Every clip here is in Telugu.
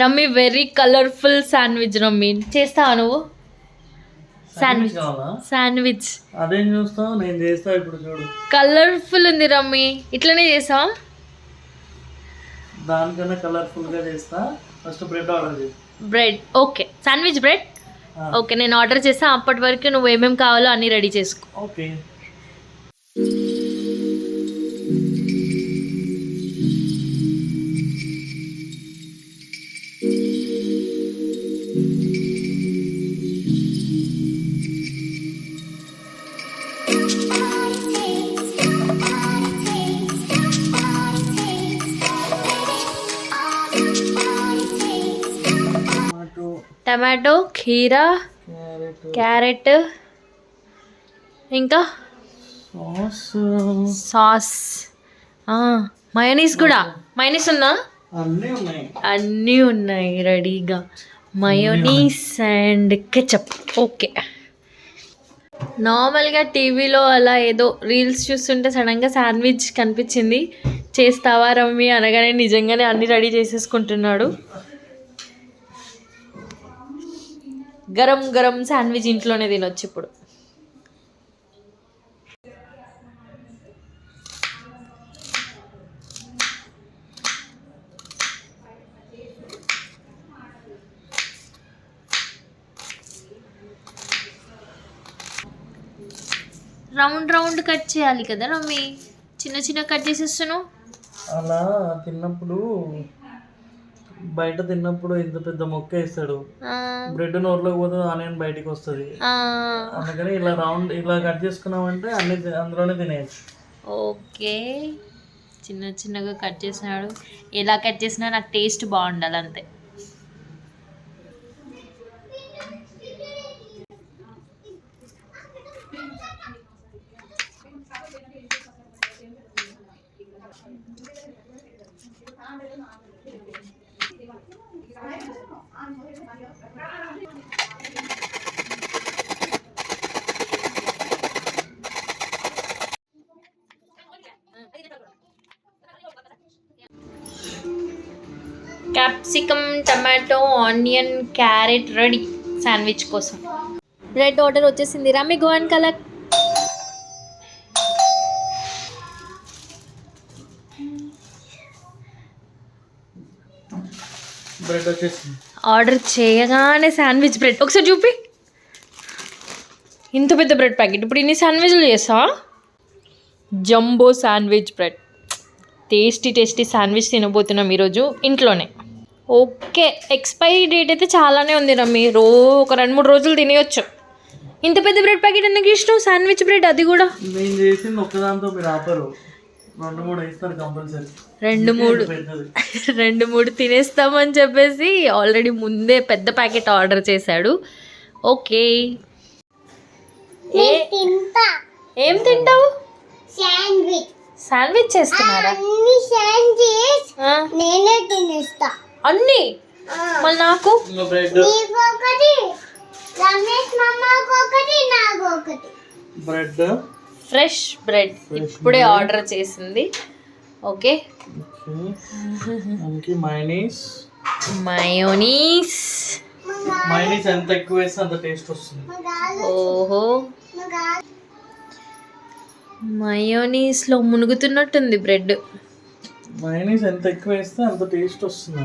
Rammi very colourful sandwich Rammi. చేస్తావా నువ్వు? శాండ్విచ్ శాండ్విచ్ అదేం చూస్తావు? నేను చేస్తా ఇప్పుడు చూడు. కలర్ఫుల్ ఉంది రమ్మి. ఇట్లనే చేసావా దానికన్నా కలర్ఫుల్గా చేస్తా. ఫస్ట్ బ్రెడ్ ఆర్డర్ చేయి. Bread okay sandwich bread okay నేను ఆర్డర్ చేస్తా. అప్పటి వరకు నువ్వు ఏమేమి కావాలో అన్నీ రెడీ చేసుకో. ఓకే టమాటో ఖీరా క్యారెట్. ఇంకా? సాస్. మయోనీస్ కూడా. మయోనీస్ ఉందా? అన్నీ ఉన్నాయి. అన్నీ ఉన్నాయి రెడీగా. మయోనీస్ అండ్ కెచప్ ఓకే నార్మల్గా టీవీలో అలా ఏదో రీల్స్ చూస్తుంటే సడన్గా శాండ్విచ్ కనిపించింది. చేస్తావా రమ్మి? అనగానే నిజంగానే అన్ని రెడీ చేసేసుకుంటున్నాడు. గరం గరం శాండ్విచ్ ఇంట్లోనే తినొచ్చు ఇప్పుడు. రౌండ్ రౌండ్ కట్ చేయాలి కదా రమ్మి. చిన్న చిన్న కట్ చేసేస్తున్నావు? అలా తిన్నప్పుడు బయట తిన్నప్పుడు ఇంత పెద్ద మొక్క వేస్తాడు. బ్రెడ్ నోట్లోకి పోతే ఆనియన్ బయటికి వస్తుంది. అందుకని ఇలా రౌండ్ ఇలా కట్ చేసుకున్నామంటే అన్ని అందులోనే తినేయచ్చు. ఓకే. చిన్న చిన్నగా కట్ చేసినాడు. ఎలా కట్ చేసినా నాకు టేస్ట్ బాగుండాలి అంతే capsicum tomato onion carrot ready sandwich కోసం. రెడ్ ఆర్డర్ వచ్చేసింది. రమ్మి గోవన్ కలర్ బ్రెడ్ వచ్చేసింది. ఆర్డర్ చేయగానే శాండ్విచ్ బ్రెడ్ ఒకసారి చూపి. ఇంత పెద్ద బ్రెడ్ ప్యాకెట్ ఇప్పుడు ఇన్ని శాండ్విచ్లు చేస్తావా jumbo sandwich bread tasty tasty sandwich తినబోతున్నాం ఈరోజు ఇంట్లోనే. ఓకే ఎక్స్పైరీ డేట్ అయితే చాలానే ఉంది రమ్మి. రో ఒక రెండు మూడు రోజులు తినేయొచ్చు. ఇంత పెద్ద బ్రెడ్ ప్యాకెట్ ఎందుకు ఇష్టం శాండ్విచ్ బ్రెడ్ అది కూడా. నేను చేసింది ఒక్కదాంతో మీరు ఆపరు. రెండు మూడు వేస్తారు కంపల్సరీ. రెండు మూడు. రెండు మూడు తినేస్తామని చెప్పేసి ఆల్రెడీ ముందే పెద్ద ప్యాకెట్ ఆర్డర్ చేశాడు. ఓకే. ఏ ఏం తింటావు? శాండ్విచ్. శాండ్విచ్ చేస్తున్నారా? అన్ని శాండ్విచ్ ఆ, నేనే తినేస్తా. అన్ని. మళ్ళీ నాకు? బ్రెడ్ ఫ్రెష్ బ్రెడ్ ఇప్పుడే ఆర్డర్ చేసింది. ఓకే మైనీస్ మయోనీస్ మైనీస్ ఎంత ఎక్కువ వేస్తే అంత టేస్ట్ వస్తుంది. ఓహో. మయోనీస్లో మునుగుతున్నట్టుంది బ్రెడ్ మైనీస్ ఎంత ఎక్కువ వేస్తే అంత టేస్ట్ వస్తుంది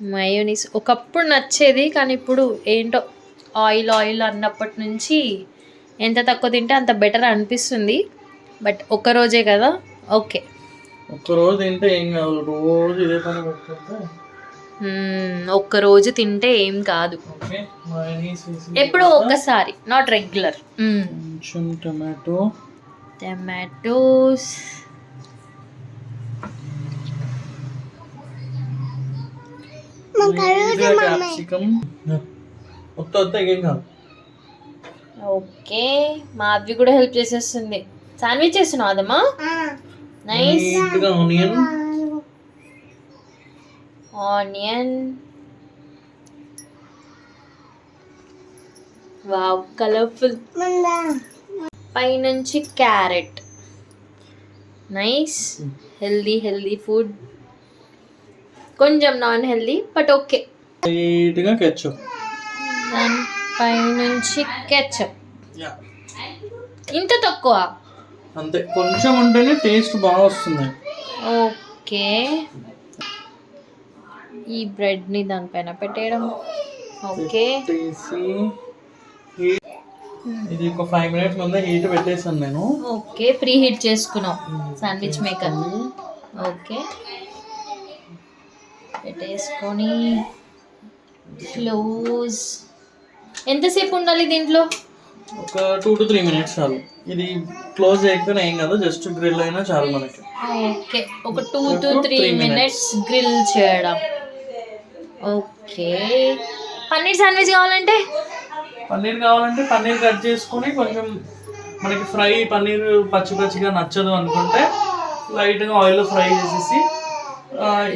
మయోనీస్ ఒకప్పుడు నచ్చేది కానీ ఇప్పుడు ఏంటో ఆయిల్ ఆయిల్ అన్నప్పటి నుంచి ఎంత తక్కువ తింటే అంత బెటర్ అనిపిస్తుంది. బట్ ఒక్క రోజే కదా? ఓకే ఒక్క రోజు తింటే ఏం కాదు రోజు ఇదే పని మ్మ్, ఒక్క రోజు తింటే ఏం కాదు. ఎప్పుడో ఒక్కసారి నాట్ రెగ్యులర్ కొంచెం టమాటో టమాటోస్ క్యాప్సికమ్ మొత్తం ఏం కాదు ఓకే మాధవి కూడా హెల్ప్ చేసేస్తుంది. శాండ్విచ్ చేస్తున్నావు అదమ్మా? Nice onion onion wow colourful పైనుంచి carrot. Nice. Healthy healthy food. కొంచెం నాన్ హెల్దీ బట్ ఓకే. లైట్గా కెచ్చప్ దానిపై నుంచి కెచప్ ఇంత తక్కువ? అంతే. కొంచెం ఉంటేనే టేస్ట్ బాగా వస్తుంది. ఓకే. ఈ బ్రెడ్ని దానిపైన పెట్టేయడం. ఓకే. ఇది ఒక ఫైవ్ మినిట్స్ ముందే హీట్ పెట్టేసాను నేను. ఓకే ప్రీ హీట్ చేసుకున్నాం శాండ్విచ్ మేకర్ ఓకే. పెట్టేసుకొని క్లోజ్ ఎంతసేపు ఉండాలి దీంట్లో? ఒక టూ టు త్రీ మినిట్స్ చాలు. ఇది క్లోజ్ చేయకపోయినా ఏం కాదు జస్ట్ గ్రిల్ అయినా చాలు మనకి. ఓకే ఒక two to three minutes grill చేయడం. ఓకే. పన్నీర్ శాండ్విచ్ కావాలంటే? పన్నీర్ కావాలంటే పన్నీర్ కట్ చేసుకొని కొంచెం మనకి ఫ్రై పన్నీర్ పచ్చి పచ్చిగా నచ్చదు అనుకుంటే లైట్గా ఆయిల్ ఫ్రై చేసేసి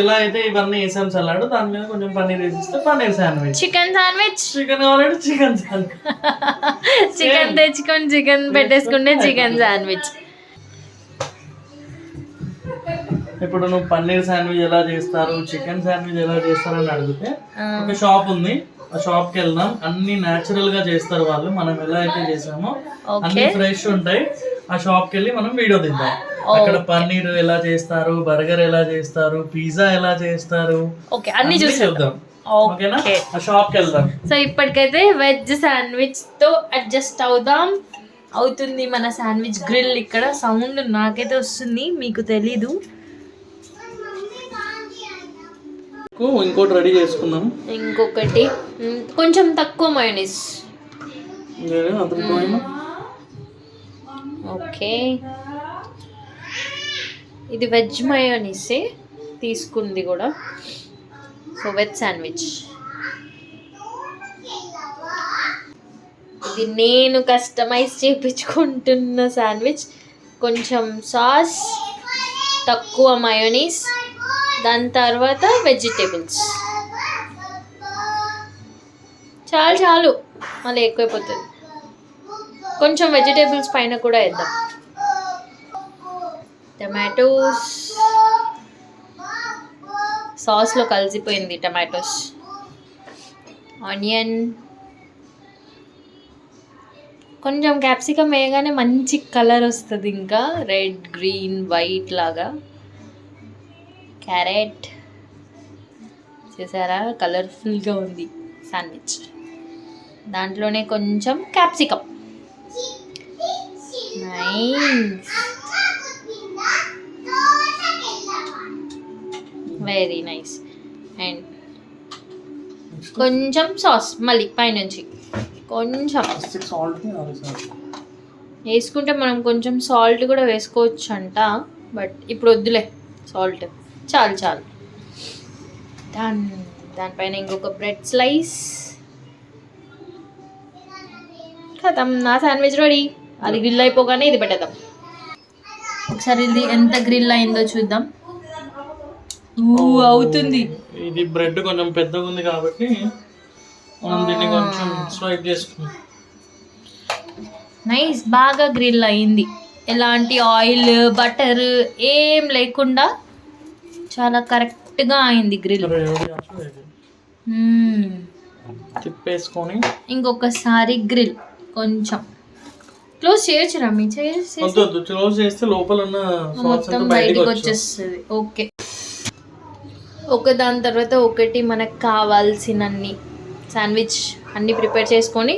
ఎలా అయితే ఇవన్నీ వేసాం సలాడ్. దాని మీద కొంచెం paneer వేసిస్తే paneer sandwich chicken sandwich chicken కావాలంటే చికెన్ శాండ్విచ్ చికెన్ తెచ్చుకొని చికెన్ పెట్టేసుకుంటే చికెన్ శాండ్విచ్ ఇప్పుడు నువ్వు పన్నీర్ శాండ్విచ్ ఎలా చేస్తారు చికెన్ శాండ్విచ్ ఎలా చేస్తారు అని అడిగితే ఒక షాప్ ఉంది. ఆ షాప్కి వెళ్దాం. అన్ని నేచురల్గా చేస్తారు వాళ్ళు. మనం ఎలా అయితే చేసామో అన్ని ఫ్రెష్ ఉంటాయి. ఆ షాప్కి వెళ్ళి మనం వీడియో తీద్దాం అక్కడ పన్నీర్ ఎలా చేస్తారు బర్గర్ ఎలా చేస్తారు పిజ్జా ఎలా చేస్తారు ఓకే అన్ని చూద్దాం ఓకేనా ఓకే ఆ షాప్కి వెళ్దాం. సో ఇప్పటికైతే వెజ్ శాండ్విచ్తో అడ్జస్ట్ అవుదాం. అవుతుంది మన శాండ్విచ్ గ్రిల్ ఇక్కడ. సౌండ్ నాకైతే వస్తుంది. మీకు తెలీదు. ఇంకోటి రెడీ చేసుకుందాం ఇంకొకటి. కొంచెం తక్కువ మైనస్ ఓకే. ఇది వెజ్ మయోనీసే తీసుకుంది కూడా. సో వెజ్ శాండ్విచ్ ఇది నేను కస్టమైజ్ చేయించుకుంటున్న శాండ్విచ్ కొంచెం సాస్ తక్కువ మయోనీస్ దాని తర్వాత వెజిటేబుల్స్. చాలు చాలు. మళ్ళీ ఎక్కువైపోతుంది. కొంచెం వెజిటేబుల్స్ పైన కూడా వేద్దాం. టమాటోస్. సాస్లో కలిసిపోయింది టమాటోస్. ఆనియన్. కొంచెం క్యాప్సికమ్ వేయగానే మంచి కలర్ వస్తుంది ఇంకా. రెడ్ గ్రీన్ వైట్ లాగా. క్యారెట్. చూసారా? కలర్ఫుల్గా ఉంది శాండ్విచ్ దాంట్లోనే కొంచెం capsicum nice. Very nice. And కొంచెం సాస్ మళ్ళీ పైనుంచి. కొంచెం. సాల్ట్ వేసుకుంటే మనం కొంచెం సాల్ట్ కూడా వేసుకోవచ్చు అంట బట్ ఇప్పుడు వద్దులే సాల్ట్. చాలు చాలు. దాన్ దానిపైన ఇంకొక బ్రెడ్ స్లైస్. కథం నా శాండ్విచ్ రెడీ. అది గ్రిల్ అయిపోగానే ఇది పెట్టేద్దాం. ఒకసారి ఇది ఎంత గ్రిల్ అయిందో చూద్దాం. ఊ, అవుతుంది. ఇది బ్రెడ్ కొంచెం పెద్దగా ఉంది కాబట్టి మనం దీన్ని కొంచెం స్వైప్ చేసుకుందాం. నైస్ బాగా గ్రిల్ అయింది ఎలాంటి ఆయిల్ బటర్ ఏం లేకుండా చాలా కరెక్ట్గా అయింది గ్రిల్. తిప్పేసుకొని. ఇంకొకసారి గ్రిల్ కొంచెం. క్లోజ్ చేయొచ్చు రమ్మి క్లోజ్ చేస్తే లోపల ఉన్న మొత్తం బయటకు వచ్చేస్తుంది. ఓకే. ఒక దాని తర్వాత ఒకటి మనకు కావాల్సినన్ని శాండ్విచ్ అన్ని ప్రిపేర్ చేసుకొని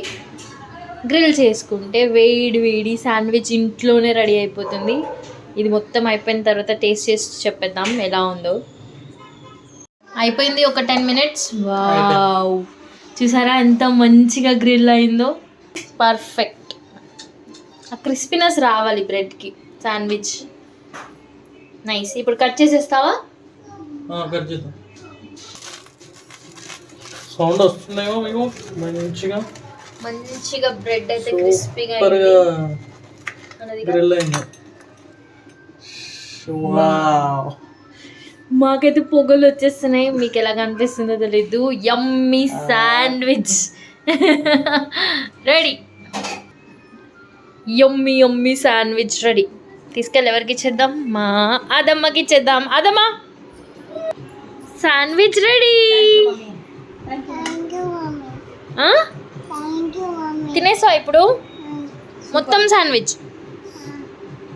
గ్రిల్ చేసుకుంటే వేడి వేడి శాండ్విచ్ ఇంట్లోనే రెడీ అయిపోతుంది. ఇది మొత్తం అయిపోయిన తర్వాత టేస్ట్ చేసి చెప్పేద్దాం ఎలా ఉందో. అయిపోయింది ఒక టెన్ మినిట్స్ చూసారా ఎంత మంచిగా గ్రిల్ అయిందో? పర్ఫెక్ట్ ఆ క్రిస్పీనెస్ రావాలి బ్రెడ్కి శాండ్విచ్ నైస్ ఇప్పుడు కట్ చేసేస్తావా? కట్ చేద్దాం. సౌండ్ మంచిగా. మంచిగా బ్రెడ్ అయితే క్రిస్పీగా గ్రిల్ అయింది. మాకైతే పొగలు వచ్చేస్తున్నాయి. మీకు ఎలా కనిపిస్తుందో తెలీదు. Yummy sandwich ready yummy yummy sandwich ready తీసుకెళ్ళి ఎవరికి ఇచ్చేద్దాం? మా అదమ్మకి ఇచ్చేద్దాం. అదమ్మా! శాండ్విచ్ రెడీ తినేసా ఇప్పుడు? మొత్తం శాండ్విచ్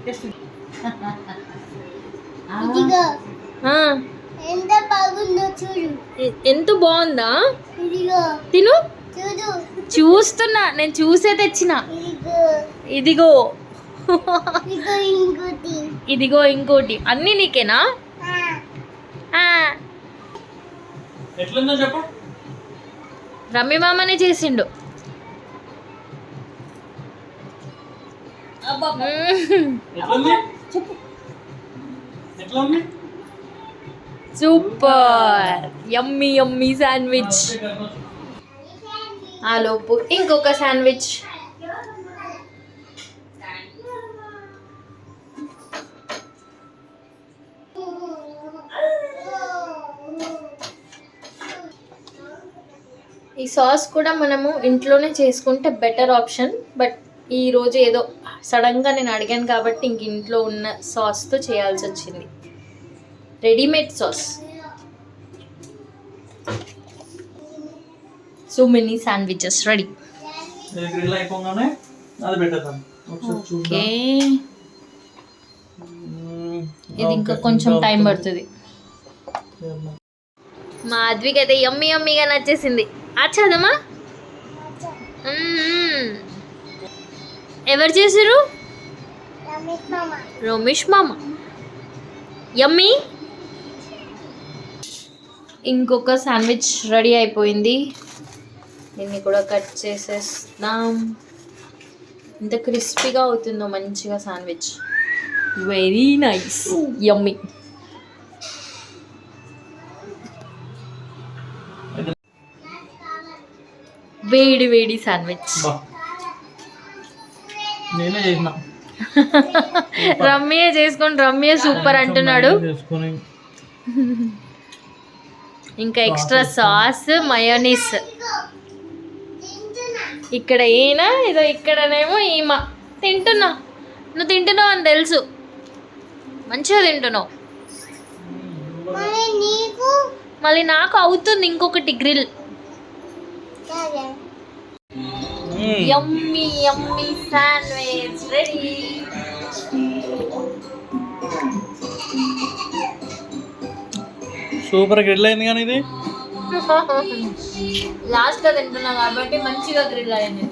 ఎంత బాగుందో చూడు. ఎంత బాగుందా? ఇదిగో. తిను. చూడు. చూస్తున్నా నేను చూసే తెచ్చిన. ఇదిగో. ఇదిగో. ఇంకోటి. ఇదిగో ఇంకోటి. అన్నీ నీకేనా? ఆ, ఆ, ఎట్లుందో చెప్పు. రమ్య మామనే చేసిండు. మ్మ్. ఎట్లా ఉంది సూపర్. యమ్మీ యమ్మీ శాండ్విచ్. ఆ లోపు ఇంకొక శాండ్విచ్. ఈ సాస్ కూడా మనము ఇంట్లోనే చేసుకుంటే బెటర్ ఆప్షన్ బట్ ఈ రోజు ఏదో సడన్గా నేను అడిగాను కాబట్టి ఇంక ఇంట్లో ఉన్న సాస్తో చేయాల్సి వచ్చింది. Readymade sauce so many sandwiches ready okay. ఇది ఇంకా ఓకే, కొంచెం ఇంకా టైం. పడుతుంది. మా అద్వికి అయితే యమ్మీ యమ్మీగా నచ్చేసింది. అచ్చాదమ్మా ఎవరు చేసారు రమేష్ మామ. యమ్మీ. ఇంకొక శాండ్విచ్ రెడీ అయిపోయింది. దీన్ని కూడా కట్ చేసేస్తాం. ఎంత క్రిస్పీగా అవుతుందో మంచిగా శాండ్విచ్ వెరీ నైస్ యమ్మీ వేడి వేడి శాండ్విచ్ బా. నేనే చేసిన. రమ్య చేసుకొని రమ్య సూపర్ అంటున్నాడు. ఇంకా ఎక్స్ట్రా సాస్ మయోనీస్ ఇక్కడ ఈయన ఇదో ఇక్కడనేమో ఈమ. తింటున్నా. నువ్వు తింటున్నావు అని తెలుసు. మంచిగా తింటున్నావు. మళ్ళీ నాకు? అవుతుంది ఇంకొకటి grill. Yummy yummy sandwich ready super grill అయింది కానీ ఇది? లాస్ట్గా తింటున్నా కాబట్టి మంచిగా గ్రిల్ అయింది.